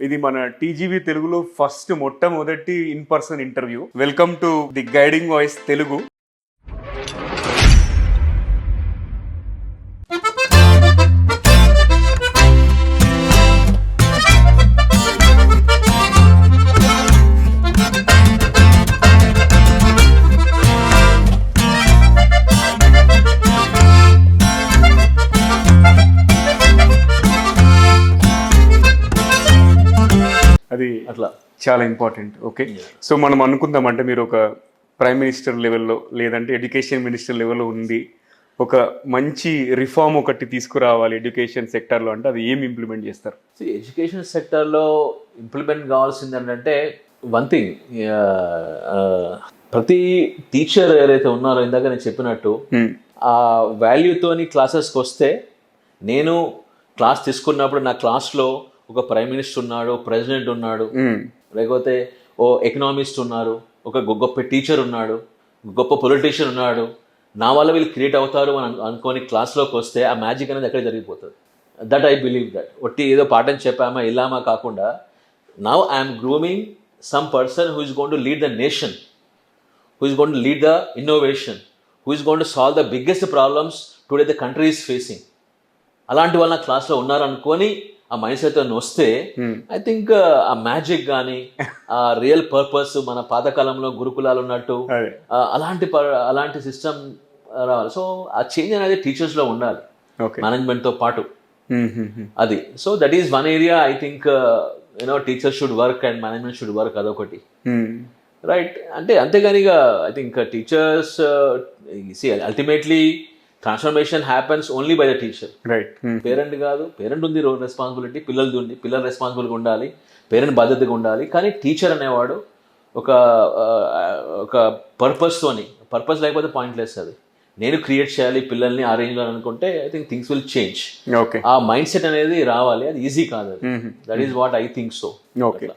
ఇది మన టీజీవీ తెలుగులో ఫస్ట్ మొట్టమొదటి in person interview. Welcome to the guiding voice Telugu అది అట్లా. చాలా ఇంపార్టెంట్ ఓకే సో మనం అనుకుందాం అంటే మీరు ఒక ప్రైమ్ మినిస్టర్ లెవెల్లో లేదంటే ఎడ్యుకేషన్ మినిస్టర్ లెవెల్లో ఉంది ఒక మంచి రిఫార్మ్ ఒకటి తీసుకురావాలి ఎడ్యుకేషన్ సెక్టర్లో అంటే అది ఏం ఇంప్లిమెంట్ చేస్తారు? ఎడ్యుకేషన్ సెక్టర్లో ఇంప్లిమెంట్ కావాల్సింది ఏంటంటే వన్ థింగ్ ప్రతి టీచర్ ఎవరైతే ఉన్నారో ఇందాక నేను చెప్పినట్టు Hmm. ఆ వాల్యూతోని క్లాసెస్కి వస్తే నేను క్లాస్ తీసుకున్నప్పుడు నా క్లాస్లో ఒక ప్రైమ్ మినిస్టర్ ఉన్నాడు ప్రెసిడెంట్ ఉన్నాడు. లేకపోతే ఓ ఎకనామిస్ట్ ఉన్నారు ఒక గొప్ప టీచర్ ఉన్నాడు గొప్ప పొలిటీషియన్ ఉన్నాడు నా వల్ల వీళ్ళు క్రియేట్ అవుతారు అని అను- అనుకోని క్లాస్లోకి వస్తే ఆ మ్యాజిక్ అనేది అక్కడే జరిగిపోతుంది? దట్ ఐ బిలీవ్ దట్ ఒట్టి ఏదో పాఠం చెప్పామా ఇల్లామా కాకుండా now I'm grooming some person who is gonna lead the nation who is gonna lead the innovation who is gonna solve the biggest problems today the country is facing అలాంటి వాళ్ళ క్లాస్లో ఉన్నారనుకొని ఆ మైండ్ సెట్ వస్తే I think ఆ magic కానీ ఆ real purpose మన పాతకాలంలో గురుకులాలు ఉన్నట్టు అలాంటి అలాంటి సిస్టమ్ రావాలి. సో ఆ చేంజ్ అనేది టీచర్స్లో ఉండాలి. ఓకే మేనేజ్మెంట్తో పాటు. Hmm, అది. So that is one area I think you know teachers should work and management should work అదొకటి. Hmm. రైట్ అంటే అంతేగాని ఇక I think teachers ultimately transformation happens only by the teacher right parent కాదు parent ఉంది responsibility పిల్లలది ఉంది పిల్లలు రెస్పాన్సిబుల్గా ఉండాలి పేరెంట్ బాధ్యతగా ఉండాలి. కానీ టీచర్ అనేవాడు ఒక ఒక పర్పస్తోని పర్పస్ లేకపోతే పాయింట్లెస్ అది. నేను క్రియేట్ చేయాలి పిల్లల్ని ఆ రేంజ్లో అనుకుంటే I think things will change okay ఆ మైండ్ సెట్ అనేది రావాలి అది ఈజీ కాదు that is what I think so okay